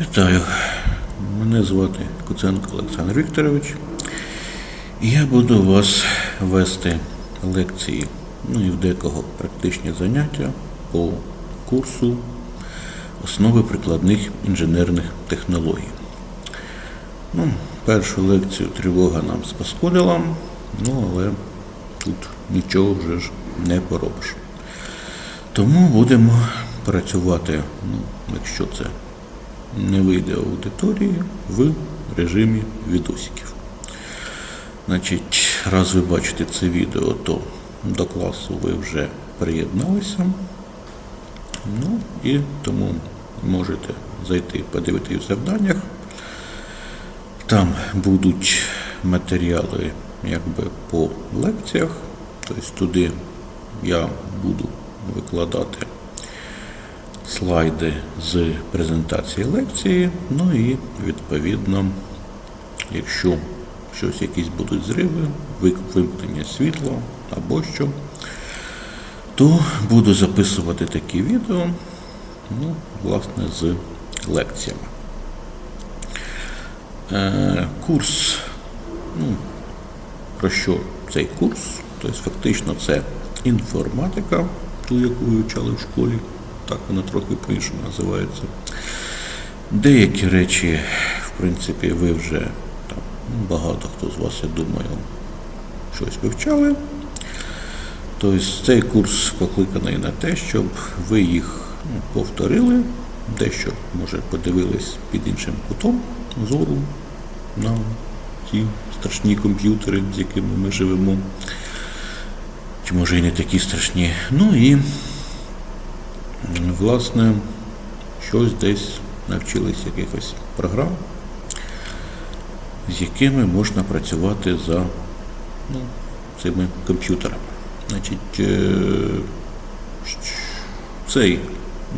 Вітаю. Мене звати Куценко Олександр Вікторович. І я буду вас вести лекції, ну і в декого практичні заняття по курсу основи прикладних інженерних технологій. Ну, першу лекцію тривога нам спаскудила, ну але тут нічого вже ж не поробиш. Тому будемо працювати, ну, якщо це не вийде аудиторії, в режимі відосиків. Значить, раз ви бачите це відео, то до класу ви вже приєдналися. Ну і тому можете зайти подивитися в завданнях. Там будуть матеріали якби по лекціях, тобто туди я буду викладати слайди з презентації лекції, ну і відповідно, якщо щось якісь будуть зриви, вимкнення світла або що, то буду записувати такі відео, ну, власне, з лекціями. Е, курс, ну, про що цей курс? Тобто, фактично, це інформатика, ту, яку ви вчали в школі, так вона трохи по-іншому називається. Деякі речі, в принципі, ви вже там, ну, багато хто з вас, я думаю, щось вивчали. Тобто цей курс покликаний на те, щоб ви їх ну, повторили, дещо, може, подивились під іншим кутом зору на ті страшні комп'ютери, з якими ми живемо. Чи може і не такі страшні. Ну і власне, щось десь навчились якихось програм, з якими можна працювати за ну, цими комп'ютерами. Значить, е, цей,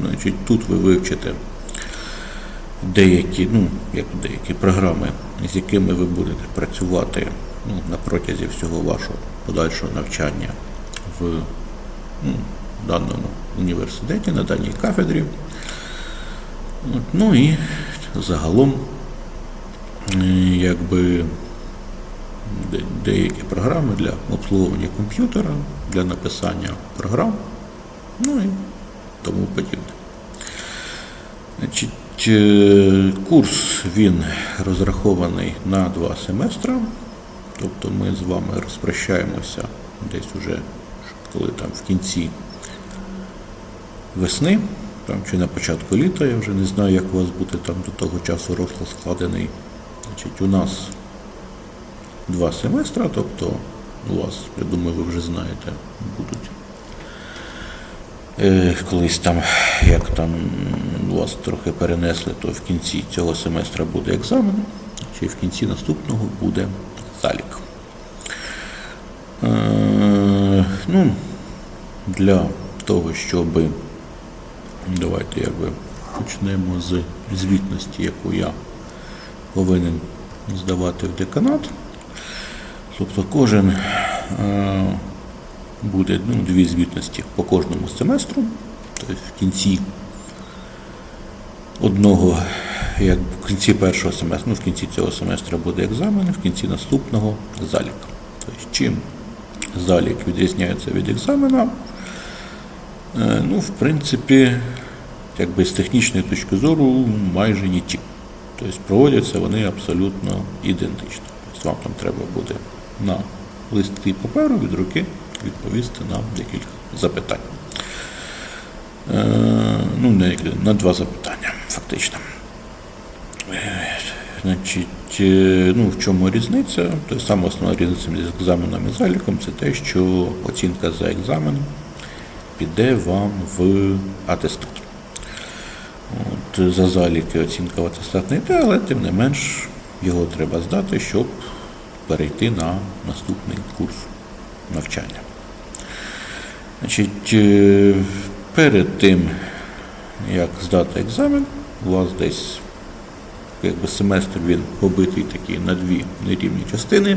значить, тут ви вивчите деякі, ну, як деякі програми, з якими ви будете працювати ну, на протязі всього вашого подальшого навчання в ну, даному університеті, на даній кафедрі. От, Ну і загалом, е, якби де- деякі програми для обслуговування комп'ютера, для написання програм, ну і тому подібне. Значить, е, курс він розрахований на два семестри, тобто ми з вами розпрощаємося десь уже, коли там в кінці весни, там чи на початку літа, я вже не знаю, як у вас буде там до того часу розклад складений. Значить, у нас два семестра, тобто у вас, я думаю, ви вже знаєте, будуть е, колись там, як там вас трохи перенесли, то в кінці цього семестра буде екзамен, чи в кінці наступного буде залік. Е, ну, для того, щоб давайте якби почнемо з звітності, яку я повинен здавати в деканат. Тобто кожен е, буде ну, дві звітності по кожному семестру. Тобто в кінці одного, як в кінці першого семестру, ну, в кінці цього семестру буде екзамен, в кінці наступного залік. Тобто, чим залік відрізняється від екзамена, е, ну, в принципі, якби з технічної точки зору майже нічим. Тобто проводяться вони абсолютно ідентично. Тобто вам там треба буде на листки паперу від руки відповісти на декілька запитань. Е, ну, не, на два запитання, фактично. Е, Значить, е, ну, в чому різниця? Тобто саме основна різниця між екзаменом і заліком це те, що оцінка за екзамен піде вам в атестат. За заліки оцінка в атестат не але тим не менш його треба здати, щоб перейти на наступний курс навчання. Значить, е, перед тим, як здати екзамен, у вас десь якби семестр він побитий такий на дві нерівні частини.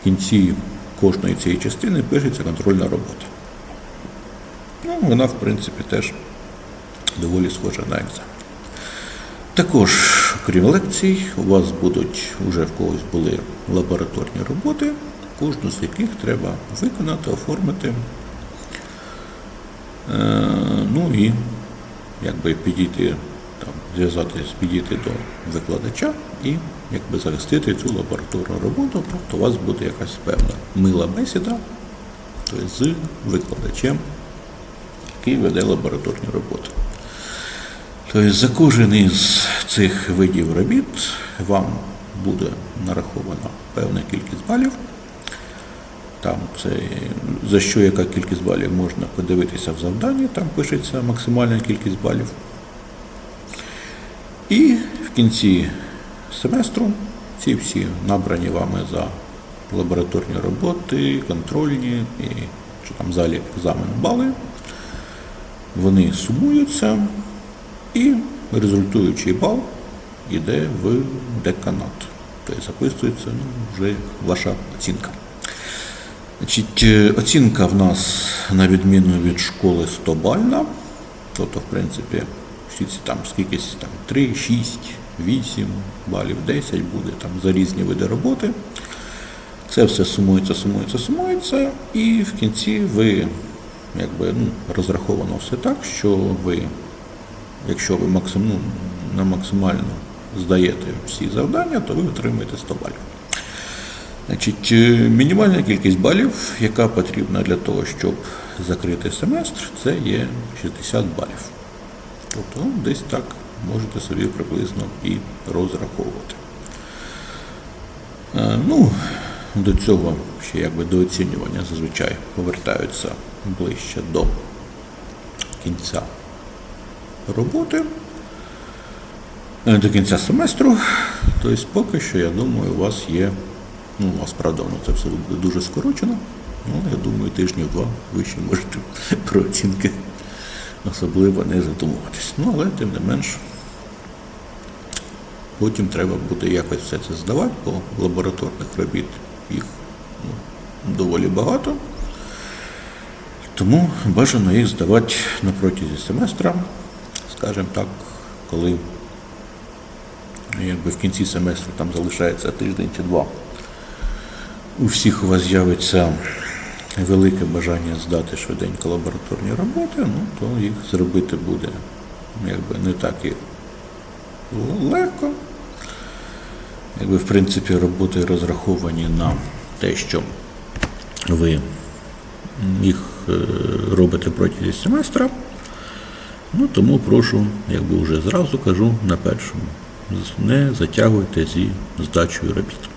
В кінці кожної цієї частини пишеться контрольна робота. Ну, вона, в принципі, теж доволі схожа на екзамен. Також, крім лекцій, у вас будуть, уже в когось були лабораторні роботи, кожну з яких треба виконати, оформити. Е, ну і якби підійти, там, зв'язатись, підійти до викладача і якби захистити цю лабораторну роботу, тобто у вас буде якась певна мила бесіда тобто з викладачем, який веде лабораторні роботи. Тобто за кожен із цих видів робіт вам буде нарахована певна кількість балів. Там це за що яка кількість балів можна подивитися в завданні, там пишеться максимальна кількість балів. І в кінці семестру ці всі набрані вами за лабораторні роботи, контрольні і що там залі екзамену бали, вони сумуються і результуючий бал йде в деканат. Тобто записується ну, вже ваша оцінка. Значить, е, оцінка в нас на відміну від школи 100 бальна. Тобто, в принципі, всі ці там скількись там 3, 6, 8 балів, 10 буде там за різні види роботи. Це все сумується, сумується, сумується, і в кінці ви якби ну, розраховано все так, що ви, якщо ви максим, ну, на максимально здаєте всі завдання, то ви отримаєте 100 балів. Значить, мінімальна кількість балів, яка потрібна для того, щоб закрити семестр, це є 60 балів. Тобто ну, десь так можете собі приблизно і розраховувати. Е, Ну, до цього ще якби до оцінювання зазвичай повертаються ближче до кінця роботи, е, до кінця семестру. Тобто поки що, я думаю, у вас є, ну, у вас правда, воно це все буде дуже скорочено, але я думаю, тижнів два ви ще можете про оцінки особливо не задумуватись. Ну, але тим не менш. Потім треба буде якось все це здавати, бо лабораторних робіт їх ну, доволі багато. Тому бажано їх здавати на протязі семестра, скажімо так, коли якби в кінці семестру там залишається тиждень чи два. У всіх у вас з'явиться велике бажання здати швиденько лабораторні роботи, ну то їх зробити буде якби не так і легко. Якби, в принципі, роботи розраховані на те, що ви їх е, робите протягом семестра. Ну, тому прошу, якби вже зразу кажу на першому, не затягуйте зі здачею робіт.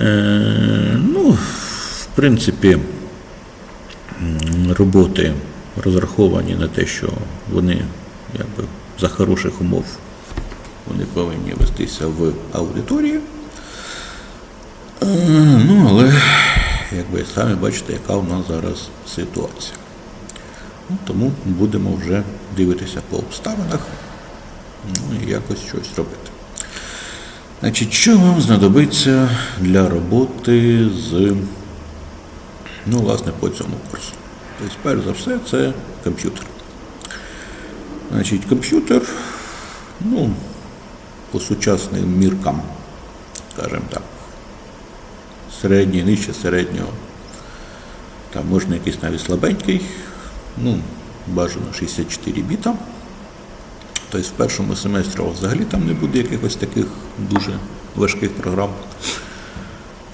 Е, ну, в принципі, роботи розраховані на те, що вони якби, за хороших умов вони повинні вестися в аудиторії. Е, Ну, але, як самі бачите, яка у нас зараз ситуація. Тому будемо вже дивитися по обставинах ну, і якось щось робити. Значить, що вам знадобиться для роботи з, ну, власне, по цьому курсу? Тобто, перш за все, це комп'ютер. Значить, комп'ютер, ну, по сучасним міркам, скажімо так, середній, нижче середнього, там можна якийсь навіть слабенький, ну, бажано 64 біта. Тобто в першому семестрі взагалі там не буде якихось таких дуже важких програм.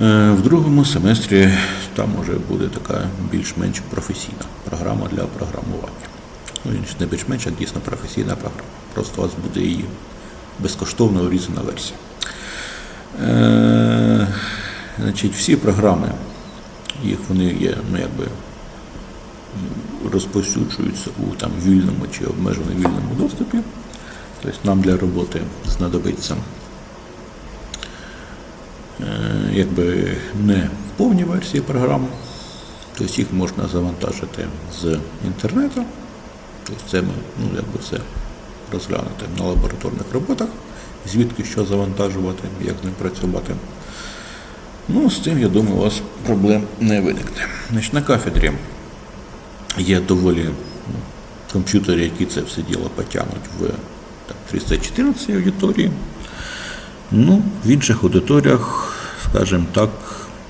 Е, В другому семестрі там вже буде така більш-менш професійна програма для програмування. Ну, не більш-менш, а дійсно професійна програма. Просто у вас буде її безкоштовно урізана версія. Е, значить, всі програми, їх вони є, ну якби розповсюджуються у там вільному чи обмежено вільному доступі. Тобто нам для роботи знадобиться е, якби не повні версії програм, тобто їх можна завантажити з інтернету. Тобто це ми ну, якби все розглянути на лабораторних роботах, звідки що завантажувати, як з ним працювати. Ну, з цим, я думаю, у вас проблем не виникне. Значить, на кафедрі є доволі ну, комп'ютери, які це все діло потягнуть в там, 314 аудиторії. Ну, в інших аудиторіях, скажімо так,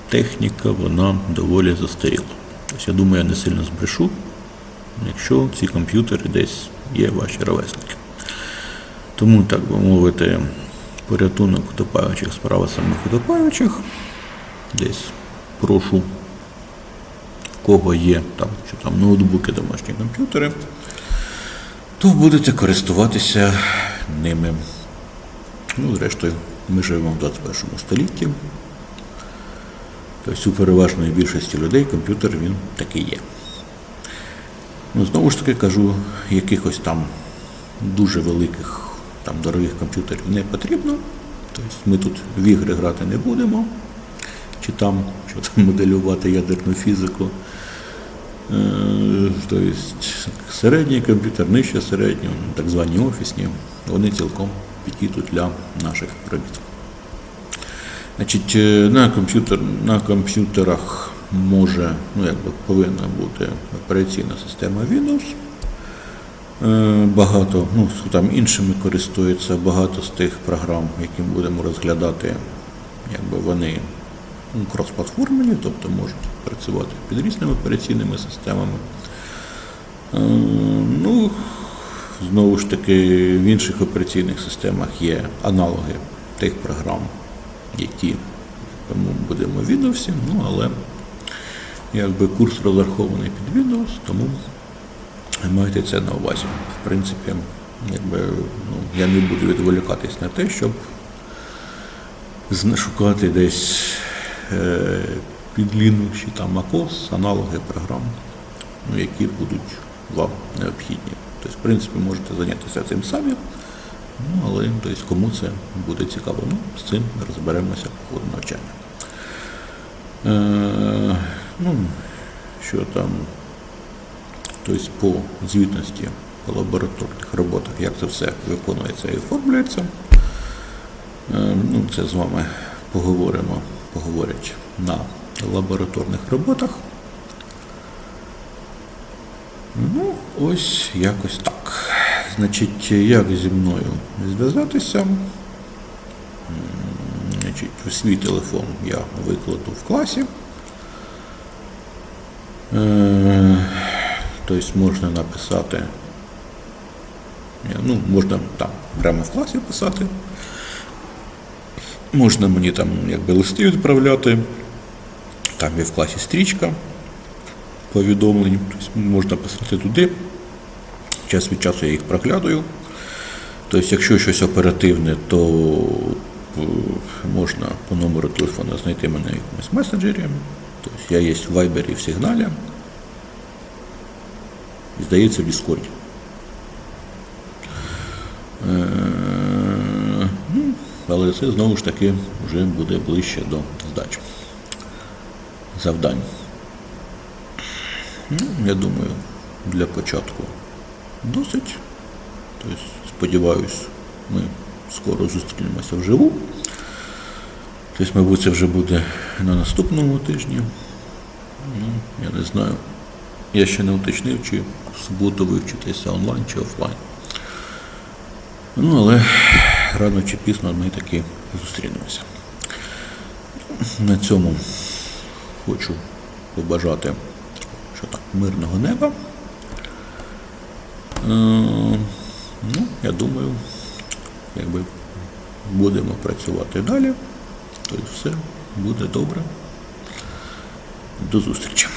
техніка вона доволі застаріла. Тобто, я думаю, я не сильно збрешу, якщо ці комп'ютери десь є ваші ровесники. Тому, так би мовити, порятунок утопаючих справа самих утопаючих. Десь прошу, кого є там, чи там ноутбуки, домашні комп'ютери, то будете користуватися ними. Ну, зрештою, ми живемо в 21 столітті. Тобто у переважної більшості людей комп'ютер він такий є. Ну, знову ж таки кажу, якихось там дуже великих, там дорогих комп'ютерів не потрібно. Тобто ми тут в ігри грати не будемо, чи там що там моделювати ядерну фізику. Тобто середній комп'ютер, нижче середнього, так звані офісні, вони цілком підійдуть для наших робіт. Значить, е, на, комп'ютер, на комп'ютерах може, ну якби повинна бути операційна система Windows. Е, Багато, ну, там іншими користуються, багато з тих програм, які будемо розглядати, якби вони кросплатформені, тобто можуть працювати під різними операційними системами. Е, Ну, знову ж таки, в інших операційних системах є аналоги тих програм, які ми будемо Windows, ну але якби курс розрахований під Windows, тому майте це на увазі. В принципі, якби, ну, я не буду відволікатись на те, щоб шукати десь під Linux чи там MacOS аналоги програм, ну, які будуть вам необхідні. Тобто, в принципі, можете зайнятися цим самі, ну, але тобто, кому це буде цікаво, ну, з цим розберемося по ходу навчання. Е, ну, що там, тобто по звітності по лабораторних роботах, як це все виконується і оформлюється. Е, Ну, це з вами поговоримо, поговорять на лабораторних роботах. Ну, ось якось так. Значить, як зі мною зв'язатися? Значить, свій телефон я викладу в класі. Тобто можна написати, ну, можна там прямо в класі писати. Можна мені там якби листи відправляти. Там є в класі стрічка повідомлень. Тобто можна писати туди. Час від часу я їх проглядаю. Тобто, якщо щось оперативне, то е, можна по номеру телефону знайти мене в якомусь месенджері. Тобто я є в Viber і в Сигналі. Здається, в Discord. Але це знову ж таки вже буде ближче до здачі завдань. Ну, я думаю, для початку досить. Тобто, сподіваюсь, ми скоро зустрінемося вживу. Тобто, мабуть, це вже буде на наступному тижні. Ну, я не знаю. Я ще не уточнив, чи в суботу вивчитися онлайн чи офлайн. Ну, але рано чи пізно ми таки зустрінемося. На цьому хочу побажати що так, мирного неба. Е, ну, я думаю, якби будемо працювати далі, то все буде добре. До зустрічі.